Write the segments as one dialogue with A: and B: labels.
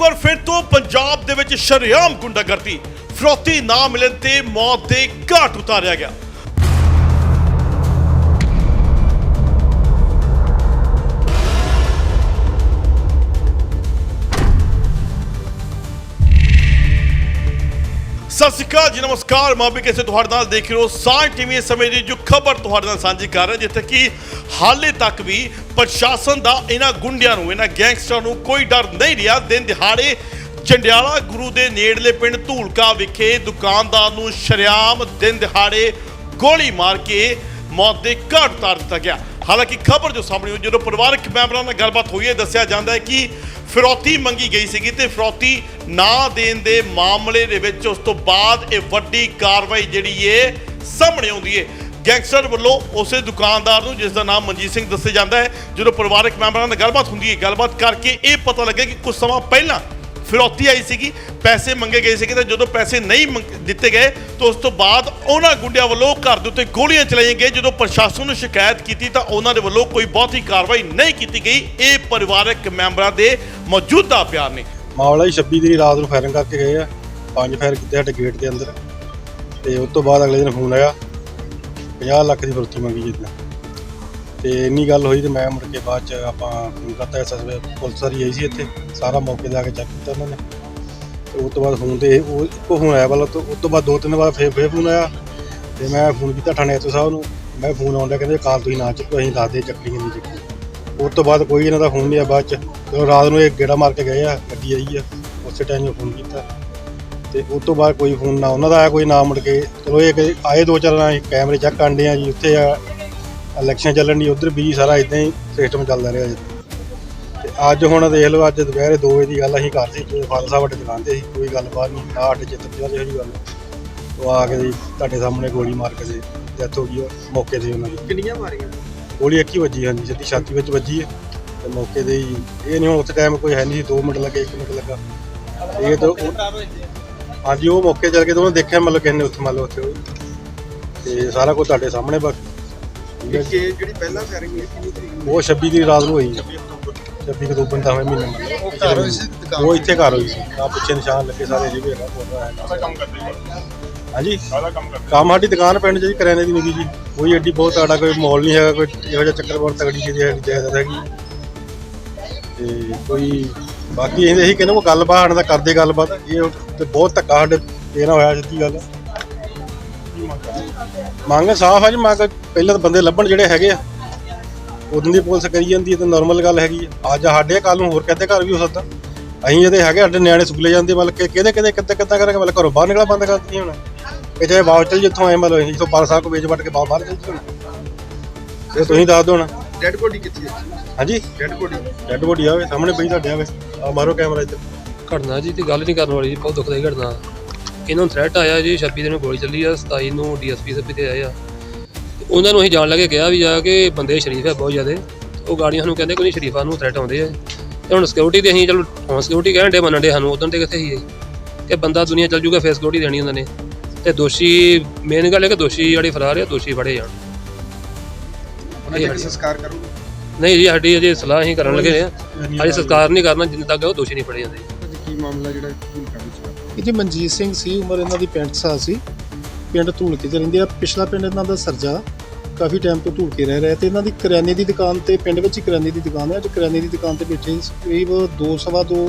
A: ਵਾਰ ਫਿਰ ਤੋਂ ਪੰਜਾਬ ਦੇ ਵਿੱਚ ਸ਼ਰੇਆਮ ਗੁੰਡਾਗਰਦੀ। ਫਰੋਤੀ ਨਾ ਮਿਲਣ ਤੇ ਮੌਤ ਦੇ ਘਾਟ ਉਤਾਰਿਆ ਗਿਆ। ਸਤਿ ਸ਼੍ਰੀ ਅਕਾਲ ਜੀ, ਨਮਸਕਾਰ। ਮੈਂ ਵੀ ਕਿਸੇ ਤੁਹਾਡੇ ਨਾਲ ਦੇਖ ਰਹੇ ਹੋ। ਟੀਵੀ ਇਸ ਸਮੇਂ ਦੀ ਜੋ ਖਬਰ ਤੁਹਾਡੇ ਨਾਲ ਸਾਂਝੀ ਕਰ ਰਿਹਾ, ਜਿੱਥੇ ਕਿ ਹਾਲੇ ਤੱਕ ਵੀ ਪ੍ਰਸ਼ਾਸਨ ਦਾ ਇਹਨਾਂ ਗੁੰਡਿਆਂ ਨੂੰ, ਇਹਨਾਂ ਗੈਂਗਸਟਰਾਂ ਨੂੰ ਕੋਈ ਡਰ ਨਹੀਂ ਰਿਹਾ। ਦਿਨ ਦਿਹਾੜੇ ਜੰਡਿਆਲਾ ਗੁਰੂ ਦੇ ਨੇੜਲੇ ਪਿੰਡ ਧੂਲਕਾ ਵਿਖੇ ਦੁਕਾਨਦਾਰ ਨੂੰ ਸ਼ਰੇਆਮ ਦਿਨ ਦਿਹਾੜੇ ਗੋਲੀ ਮਾਰ ਕੇ ਮੌਤ ਦੇ ਘਾਟ ਉਤਾਰ ਦਿੱਤਾ ਗਿਆ। ਹਾਲਾਂਕਿ ਖਬਰ ਜੋ ਸਾਹਮਣੇ ਹੋਈ ਜਦੋਂ ਪਰਿਵਾਰਕ ਮੈਂਬਰਾਂ ਨਾਲ ਗੱਲਬਾਤ ਹੋਈ ਹੈ, ਦੱਸਿਆ ਜਾਂਦਾ ਹੈ ਕਿ ਫਿਰੌਤੀ ਮੰਗੀ ਗਈ ਸੀਗੀ ਤੇ ਫਿਰੌਤੀ ਨਾ ਦੇਣ ਦੇ ਮਾਮਲੇ ਦੇ ਵਿੱਚ ਉਸ ਤੋਂ ਬਾਅਦ ਇਹ ਵੱਡੀ ਕਾਰਵਾਈ ਜਿਹੜੀ ਏ ਸਾਹਮਣੇ ਆਉਂਦੀ ਏ। ਗੈਂਗਸਟਰ ਵੱਲੋਂ ਉਸੇ ਦੁਕਾਨਦਾਰ ਨੂੰ, ਜਿਸ ਦਾ ਨਾਮ ਮਨਜੀਤ ਸਿੰਘ ਦੱਸਿਆ ਜਾਂਦਾ ਹੈ, ਜਦੋਂ ਪਰਿਵਾਰਕ ਮੈਂਬਰਾਂ ਨਾਲ ਗੱਲਬਾਤ ਹੁੰਦੀ ਹੈ ਗੱਲਬਾਤ ਕਰਕੇ ਇਹ ਪਤਾ ਲੱਗਿਆ ਕਿ ਕੁਝ ਸਮਾਂ ਪਹਿਲਾਂ ਫਿਰੌਤੀ ਆਈ ਸੀਗੀ, ਪੈਸੇ ਮੰਗੇ ਗਏ ਸੀਗੇ ਤਾਂ ਜਦੋਂ ਪੈਸੇ ਨਹੀਂ ਮੰਗ- ਦਿੱਤੇ ਗਏ, ਤਾਂ ਉਸ ਤੋਂ ਬਾਅਦ ਉਹਨਾਂ ਗੁੰਡਿਆਂ ਵੱਲੋਂ ਘਰ ਦੇ ਉੱਤੇ ਗੋਲੀਆਂ ਚਲਾਈਆਂ ਗਈਆਂ। ਜਦੋਂ ਪ੍ਰਸ਼ਾਸਨ ਨੂੰ ਸ਼ਿਕਾਇਤ ਕੀਤੀ ਤਾਂ ਉਹਨਾਂ ਦੇ ਵੱਲੋਂ ਕੋਈ ਬਹੁਤੀ ਕਾਰਵਾਈ ਨਹੀਂ ਕੀਤੀ ਗਈ। ਇਹ ਪਰਿਵਾਰਕ ਮੈਂਬਰਾਂ ਦੇ ਮੌਜੂਦਾ ਪਿਆਰ ਨੇ।
B: ਮਾਮਲਾ ਜੀ 26 ਦੀ ਰਾਤ ਨੂੰ ਫਾਇਰਿੰਗ ਕਰਕੇ ਗਏ ਆ। ਪੰਜ ਫਾਇਰ ਕੀਤੇ ਸਾਡੇ ਗੇਟ ਦੇ ਅੰਦਰ। ਤੇ ਉਸ ਤੋਂ ਬਾਅਦ ਅਗਲੇ ਦਿਨ ਫੋਨ ਆਇਆ। 50 ਲੱਖ ਦੀ ਫਰਤੀ ਮੰਗੀ ਜਿੱਦਾਂ ਤੇ ਇੰਨੀ ਗੱਲ ਹੋਈ ਤੇ ਮੈਂ ਮੁੜ ਕੇ ਬਾਅਦ ਚ ਆਪਾਂ ਫੋਨ ਕਰਤਾ ਐਸਐਸਬੀ ਪੁਲਿਸ ਵਾਲੀ ਆਈ ਸੀ ਇੱਥੇ, ਸਾਰਾ ਮੌਕੇ ਤੇ ਆ ਕੇ ਚੈੱਕ ਕੀਤਾ ਉਹਨਾਂ ਨੇ। ਤੇ ਉਸ ਤੋਂ ਬਾਅਦ ਫੋਨ ਤੇ ਉਹ ਇੱਕੋ ਫੋਨ ਆਇਆ ਵਾਲਾ, ਤੋਂ ਉਸ ਤੋਂ ਬਾਅਦ ਦੋ ਤਿੰਨ ਵਾਰ ਫੇਰ ਫੇਰ ਫੋਨ ਆਇਆ। ਤੇ ਮੈਂ ਫੋਨ ਕੀਤਾ ਥਾਣੇ ਐਸਓ ਸਾਹਿਬ ਨੂੰ, ਮੈਂ ਫੋਨ ਆਉਂਦਾ ਕਹਿੰਦੇ ਕਾਲ ਤੁਸੀਂ ਨਾ ਚੁੱਕੋ, ਅਸੀਂ ਦੱਸਦੇ ਚੱਕਣੀ ਨਹੀਂ ਚੱਕਣੀ ਉਸ ਤੋਂ ਬਾਅਦ ਕੋਈ ਇਹਨਾਂ ਦਾ ਫੋਨ ਨਹੀਂ ਆ ਬਾਅਦ ਚ ਜਦੋਂ ਰਾਤ ਨੂੰ ਇਹ ਗੇੜਾ ਮਾਰ ਕੇ ਗਏ ਆ, ਗੱਡੀ ਆਈ ਆ, ਉਸੇ ਟਾਈਮ ਹੀ ਫੋਨ ਕੀਤਾ। ਤੇ ਉਸ ਤੋਂ ਬਾਅਦ ਕੋਈ ਫੋਨ ਨਾ, ਉਹਨਾਂ ਦਾ ਆਇਆ ਕੋਈ ਨਾ ਮੁੜ ਕੇ। ਚਲੋ ਇਹ ਆਏ ਦੋ ਚਾਰ ਨਾਲ ਕੈਮਰੇ ਚੈੱਕ ਕਰਦੇ ਆ ਜੀ, ਉੱਥੇ ਆ ਇਲੈਕਸ਼ਨ ਚੱਲਣ ਦੀ ਉਧਰ ਵੀ ਸਾਰਾ ਇਦਾਂ ਹੀ ਸਿਸਟਮ ਚੱਲਦਾ ਰਿਹਾ ਜੀ ਤੇ ਅੱਜ ਹੁਣ ਦੇਖ ਲਓ ਅੱਜ ਦੁਪਹਿਰੇ 2 ਵਜੇ ਦੀ ਗੱਲ ਅਸੀਂ ਕਰ ਸੀ ਤੇ ਫਾਦਰ ਸਾਹਿਬ ਵੱਡੇ ਦੁਕਾਨ ਤੇ ਸੀ ਕੋਈ ਗੱਲਬਾਤ ਨਹੀਂ ਨਾ ਸਾਡੇ ਚਿੱਤ ਵਾਲੀ ਗੱਲ। ਉਹ ਆ ਕੇ ਜੀ ਤੁਹਾਡੇ ਸਾਹਮਣੇ ਗੋਲੀ ਮਾਰ ਕੇ ਜੀ ਡੈਥ ਹੋ ਗਈ ਉਹ ਮੌਕੇ ਤੇ ਉਹਨਾਂ ਦੀ।
C: ਕਿੰਨੀਆਂ ਮਾਰੀਆਂ?
B: ਗੋਲੀ ਇੱਕ ਹੀ ਵੱਜੀ ਹਾਂਜੀ ਸਿੱਧੀ ਛਾਤੀ ਵਿੱਚ ਵੱਜੀ ਹੈ। ਤੇ ਮੌਕੇ ਤੇ ਹੀ ਇਹ ਨਹੀਂ ਹੁਣ ਉੱਥੇ ਟਾਈਮ ਕੋਈ ਹੈ ਨਹੀਂ ਸੀ 2 ਮਿੰਟ ਲੱਗੇ 1 ਮਿੰਟ ਲੱਗਾ। ਇਹ ਤਾਂ ਉਹ- ਹਾਂਜੀ ਉਹ ਮੌਕੇ ਚੱਲ ਕੇ ਤਾਂ ਉਹਨੇ ਦੇਖਿਆ ਮਤਲਬ ਕਿਸੇ ਨੇ ਉੱਥੇ ਮੰਨ ਲਓ ਉੱਥੇ। ਤੇ ਸਾਰਾ ਕੁਝ ਤੁਹਾਡੇ ਸਾਹਮਣੇ ਜੀ।
C: ਕਿ ਜਿਹੜੀ ਪਹਿਲਾਂ ਫਾਇਰਿੰਗ ਹੋਈ ਕਿੰਨੀ ਤਰੀਕ ਨੂੰ?
B: ਉਹ 26 ਦੀ ਰਾਤ ਨੂੰ ਹੋਈ 26 ਅਕਤੂਬਰ ਦਾ ਹੋਇਆ ਮਹੀਨੇ ਮਤਲਬ
C: ਉਹ ਘਰ ਹੋਈ ਸੀ ਦੁਕਾਨ
B: ਉਹ ਇੱਥੇ ਘਰ ਹੋਈ ਸੀ। ਆ ਪਿੱਛੇ ਨਿਸ਼ਾਨ ਲੱਗੇ ਸਾਰੇ ਜਿਵੇਂ ਹੈਗਾ ਫੋਟੋ ਹੈ
D: ਕੰਮ ਕਰਦੇ
B: ਹਾਂਜੀ?
D: ਸਾਰਾ ਕੰਮ ਕਰਦੇ
B: ਕੰਮ ਸਾਡੀ ਦੁਕਾਨ ਪਿੰਡ 'ਚ ਜੀ ਕਰਿਆਨੇ ਦੀ ਨਿੱਕੀ ਜੀ। ਕੋਈ ਐਡੀ ਬਹੁਤ ਸਾਡਾ ਕੋਈ ਮਾਲ ਨਹੀਂ ਹੈਗਾ ਕੋਈ ਇਹੋ ਜਿਹਾ ਚੱਕਰ ਬਹੁਤ ਤਗੜੀ ਚੀਜ਼ ਹੈ ਜਾਇਦਾਦ ਹੈਗੀ। ਤੇ ਕੋਈ ਬਾਕੀ ਇਹਦੇ ਇਹੀ ਕਹਿੰਦੇ ਉਹ ਗੱਲਬਾਤ ਸਾਡੇ ਦਾ ਕਰਦੇ ਗੱਲਬਾਤ। ਇਹ ਤੇ ਬਹੁਤ ਧੱਕਾ ਸਾਡੇ ਇਹ ਨਾ ਹੋਇਆ ਸਿੱਧੀ ਗੱਲ। ਮੰਗ ਸਾਫ਼ ਆ ਜੀ ਮੰਗ ਪਹਿਲਾਂ ਤਾਂ ਬੰਦੇ ਲੱਭਣ ਜਿਹੜੇ ਹੈਗੇ ਆ। ਉਦੋਂ ਦੀ ਪੁਲਿਸ ਕਰੀ ਜਾਂਦੀ ਹੈ ਤਾਂ ਨਾਰਮਲ ਗੱਲ ਹੈਗੀ ਆ। ਅੱਜ ਸਾਡੇ ਕੱਲ ਨੂੰ ਹੋਰ ਕਿਤੇ ਘਰ ਵੀ ਹੋ ਸਕਦਾ। ਅਸੀਂ ਇਹਦੇ ਹੈਗੇ ਸਾਡੇ ਨਿਆਣੇ ਸਕੂਲੇ ਜਾਂਦੇ ਮਤਲਬ ਕਿ ਕਿਹਦੇ ਕਿਹਦੇ ਕਿੱਦਾਂ ਕਿੱਦਾਂ ਕਰਾਂਗੇ? ਮਤਲਬ ਘਰੋਂ ਬਾਹਰ ਨਿਕਲਾ ਬੰਦ ਕਰ ਦਿੱਤੀ ਹੁਣ। ਇਹ ਚਾਹੇ ਬਾਹਰ ਚੱਲ ਜਿੱਥੋਂ ਆਏ ਮਤਲਬ ਇੱਥੋਂ ਪਾਲ ਸਾਹਿਬ ਕੋ ਵੇਚ ਵੱਟ ਕੇ ਬਾਹਰ ਬਾਹਰ ਚੱਲ ਜੀ ਹੁਣ ਇਹ ਤੁਸੀਂ ਦੱਸ ਦਿਓ ਹੁਣ।
C: ਡੈਡ ਬੋਡੀ ਕਿੱਥੇ ਹੈ
B: ਹਾਂਜੀ?
C: ਡੈਡ ਬੋਡੀ
B: ਡੈਡ ਬੋਡੀ ਆਵੇ ਸਾਹਮਣੇ ਪਈ ਤੁਹਾਡੇ ਆਵੇ ਆ ਮਾਰੋ ਕੈਮਰਾ ਇੱਧਰ।
E: ਘਟਨਾ ਜੀ ਤੇ ਗੱਲ ਨਹੀਂ ਕਰਨ ਵਾਲੀ ਜੀ ਬਹੁਤ ਦੁਖਦਾਈ ਘਟਨਾ। ਇਹਨਾਂ ਨੂੰ ਥ੍ਰੈਟ ਆਇਆ ਜੀ 26 ਦਿਨ ਨੂੰ ਗੋਲੀ ਚੱਲੀ ਆ 27 ਨੂੰ ਡੀਐਸਪੀ ਸਾਹਿਬ ਤੇ ਆਏ ਆ। ਤੇ ਉਹਨਾਂ ਨੂੰ ਅਸੀਂ ਜਾਣ ਲੱਗੇ ਕਿਹਾ ਵੀ ਜਾ ਕੇ ਬੰਦੇ ਸ਼ਰੀਫ ਹੈ ਬਹੁਤ ਜ਼ਿਆਦੇ। ਉਹ ਗਾੜੀਆਂ ਸਾਨੂੰ ਕਹਿੰਦੇ ਕੋਈ ਨਹੀਂ ਸ਼ਰੀਫਾਂ ਨੂੰ ਥ੍ਰੈਟ ਆਉਂਦੇ ਆ। ਤੇ ਹੁਣ ਸਿਕਿਉਰਿਟੀ ਤੇ ਅਸੀਂ ਚਲੋ ਹੁਣ ਸਿਕਿਉਰਿਟੀ ਕਹਿਣ ਦੇ ਮੰਨਣ ਦੇ ਸਾਨੂੰ ਉਦੋਂ ਤੇ ਕਿੱਥੇ ਸੀ ਇਹ? ਕਿ ਬੰਦਾ ਦੁਨੀਆ ਚੱਲ ਜੂਗਾ ਫੇਸ ਸਿਕਿਉਰਿਟੀ ਦੇਣੀ ਉਹਨਾਂ ਨੇ। ਤੇ ਦੋਸ਼ੀ ਮੇਨ ਗੱਲ ਹੈ ਕਿ ਦੋਸ਼ੀ ਜਿਹੜੇ ਫਰਾਰ ਆ ਦੋਸ਼ੀ ਫੜੇ ਜਾਣ।
C: ਉਹਨਾਂ
E: ਇਹ
C: ਦਾ
E: ਸਾਡੀ-
C: ਸੰਸਕਾਰ ਕਰੂਗਾ
E: ਨਹੀਂ ਜੀ ਸਾਡੀ ਅਜੇ ਸਲਾਹ ਅਸੀਂ ਕਰਨ ਲੱਗੇ ਆ। ਅਜੇ ਸੰਸਕਾਰ ਨਹੀਂ ਕਰਨਾ ਜਿੰਨੇ ਤੱਕ ਉਹ ਦੋਸ਼ੀ ਨਹੀਂ ਫੜੇ ਜਾਂਦੇ।
C: ਕੀ ਮਾਮਲਾ ਜਿਹੜਾ
F: ਇਹ ਜੀ ਮਨਜੀਤ ਸਿੰਘ ਸੀ ਉਮਰ ਇਹਨਾਂ ਦੀ 65 ਸਾਲ ਸੀ। ਪਿੰਡ ਧੂਲਕੇ ਚ ਰਹਿੰਦੇ ਆ। ਪਿਛਲਾ ਪਿੰਡ ਇਹਨਾਂ ਦਾ ਸਰਜਾ। ਕਾਫੀ ਟਾਈਮ ਤੋਂ ਧੂਲਕੇ ਰਹਿ ਰਿਹਾ ਤੇ ਇਹਨਾਂ ਦੀ ਕਰਿਆਨੇ ਦੀ ਦੁਕਾਨ ਤੇ ਪਿੰਡ ਵਿੱਚ ਹੀ ਕਰਿਆਨੇ ਦੀ ਦੁਕਾਨ ਹੈ। ਅੱਜ ਕਰਿਆਨੇ ਦੀ ਦੁਕਾਨ ਤੇ ਬੈਠੇ। ਕਰੀਬ ਦੋ ਸਵਾ ਦੋ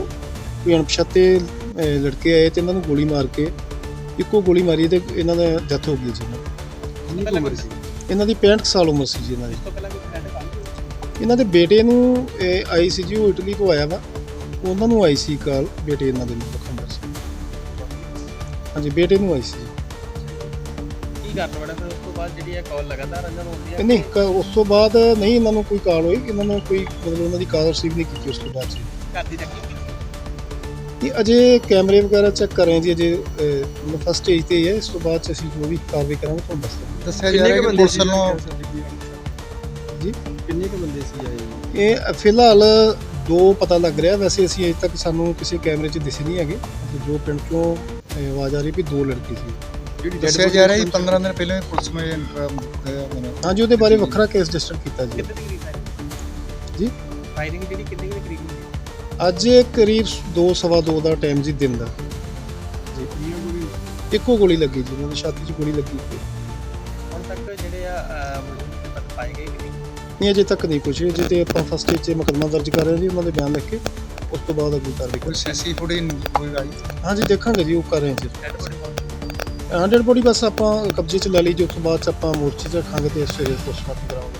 F: ਕੋਈ ਅਣਪਛਾਤੇ ਲੜਕੇ ਆਏ ਤੇ ਇਹਨਾਂ ਨੂੰ ਗੋਲੀ ਮਾਰ ਕੇ ਇੱਕੋ ਗੋਲੀ ਮਾਰੀ ਤੇ ਇਹਨਾਂ ਦਾ ਡੈਥ ਹੋ ਗਈ ਜੀ। ਇਹਨਾਂ ਦੀ।
C: ਕਿੰਨੀ ਕੁ ਉਮਰ ਸੀ?
F: ਇਹਨਾਂ ਦੀ 65 ਕੁ ਸਾਲ ਉਮਰ ਸੀ ਜੀ ਇਹਨਾਂ ਦੀ। ਇਹਨਾਂ ਦੇ ਬੇਟੇ ਨੂੰ ਆਈ ਸੀ ਜੀ ਉਹ ਇਟਲੀ ਤੋਂ ਆਇਆ ਵਾ। ਉਹਨਾਂ ਨੂੰ ਆਈ ਸੀ ਕਾਲ ਬੇਟੇ ਇਹਨਾਂ ਦੇ ਨੂੰ। ਹਾਂਜੀ ਬੇਟੇ ਨੂੰ ਆਈ ਸੀ। ਜੀ।
G: ਕੀ ਕਰਨ ਵੜਾ ਫਿਰ ਉਸ ਤੋਂ ਬਾਅਦ ਜਿਹੜੀ ਇਹ ਕਾਲ ਲਗਾਤਾਰ ਅੰਦਰ ਹੁੰਦੀ ਹੈ।
F: ਨਹੀਂ ਕ- ਉਸ ਤੋਂ ਬਾਅਦ ਨਹੀਂ ਇਹਨਾਂ ਨੂੰ ਕੋਈ ਕਾਲ ਹੋਈ ਇਹਨਾਂ ਨੂੰ ਕੋਈ ਮਤਲਬ ਉਹਨਾਂ ਦੀ ਕਾਲ ਰਿਸੀਵ ਨਹੀਂ ਕੀਤੀ ਉਸ ਤੋਂ ਬਾਅਦ ਜੀ।
G: ਘਰ ਦੀ ਚੱਕੀ
F: ਇਹ ਅਜੇ ਕੈਮਰੇ ਵਗੈਰਾ ਚੈੱਕ ਕਰ ਰਹੇ ਹਾਂ ਜੀ ਅਜੇ ਫਸਟ ਸਟੇਜ ਤੇ ਹੀ ਹੈ ਇਸ ਤੋਂ ਬਾਅਦ 'ਚ ਅਸੀਂ ਜੋ ਵੀ ਕਾਰਵਾਈ ਕਰਾਂਗੇ ਤੁਹਾਨੂੰ ਦੱਸ ਦਾਂਗੇ।
C: ਦੱਸਿਆ ਜਾ ਰਿਹਾ ਕਿ ਪੁਲਿਸ ਵੱਲੋਂ
F: ਜੀ?
C: ਕਿੰਨੇ ਕੁ ਬੰਦੇ ਸੀ ਆਏ?
F: ਇਹ ਫਿਲਹਾਲ ਦੋ ਪਤਾ ਲੱਗ ਰਿਹਾ ਵੈਸੇ ਅਸੀਂ ਅਜੇ ਤੱਕ ਸਾਨੂੰ ਕਿਸੇ ਕੈਮਰੇ 'ਚ ਦਿਸੇ ਨਹੀਂ ਹੈਗੇ। ਮਤਲਬ ਜੋ ਪਿੰਡ ਚੋਂ ਅਹ, ਆਵਾਜ਼ ਆ ਰਹੀ ਵੀ ਦੋ ਲੜਕੇ ਸੀ।
C: ਜਿਹੜੀ ਦੱਸਿਆ ਜਾ ਰਿਹਾ ਕਿ 15 ਦਿਨ ਪਹਿਲਾਂ ਹੀ ਪੁਲਿਸ ਮੈਨੂੰ
F: ਹਾਂਜੀ ਉਹਦੇ ਬਾਰੇ ਵੱਖਰਾ ਕੇਸ ਰਜਿਸਟਰ ਕੀਤਾ ਜੀ।
G: ਕਿੰਨੇ ਦੀ ਕਰੀਬ ਹੈ
F: ਜੀ?
G: ਫਾਇਰਿੰਗ ਜਿਹੜੀ ਕਿੰਨੇ ਦੀ ਹੈ?
F: ਅੱਜ ਇਹ ਕਰੀਬ 2 ਸਵਾ 2 ਦਾ ਟਾਈਮ ਜੀ ਦਿਨ ਦਾ। ਜੀ ਇੱਕੋ ਗੋਲੀ ਲੱਗੀ ਜੀ ਉਹਨਾਂ ਦੀ ਛਾਤੀ 'ਚ ਗੋਲੀ ਲੱਗੀ ਹੋਈ।
G: ਹੁਣ ਤੱਕ ਜਿਹੜੇ ਆ ਤੱਕ ਪਾਏ ਗਏ ਕਿ ਨਹੀਂ?
F: ਅਜੇ ਤੱਕ ਨਹੀਂ ਕੁਝ ਅਜੇ ਤੇ ਆਪਾਂ ਫਸਟ ਸਟੇਜ 'ਚ ਮੁਕੱਦਮਾ ਦਰਜ ਕਰ ਰਹੇ ਹਾਂ ਜੀ ਉਹਨਾਂ ਦੇ ਬਿਆਨ ਲਿਖ ਕੇ। ਉਸ ਤੋਂ ਬਾਅਦ ਅਗਲੀ ਕਾਰਵਾਈ
C: ਕੋਈ ਸੈਂਸੀ ਫੁਟੇਜ ਕੋਈ ਆਈ
F: ਕਰਾਂਗੇ ਹਾਂਜੀ ਦੇਖਾਂਗੇ ਜੀ ਉਹ ਕਰ ਰਹੇ ਜੀ।
G: ਡੈਡ
F: ਬੋਡੀ ਬਸ ਆਪਾਂ ਕਬਜ਼ੇ 'ਚ ਲੈ ਲਈ ਜੀ ਉਸ ਤੋਂ ਬਾਅਦ 'ਚ ਆਪਾਂ ਮੋਰਚੇ 'ਚ ਰੱਖਾਂਗੇ ਤੇ ਸਵੇਰੇ ਪੋਸਟਮਾਰਟਮ ਕਰਾਵਾਂਗੇ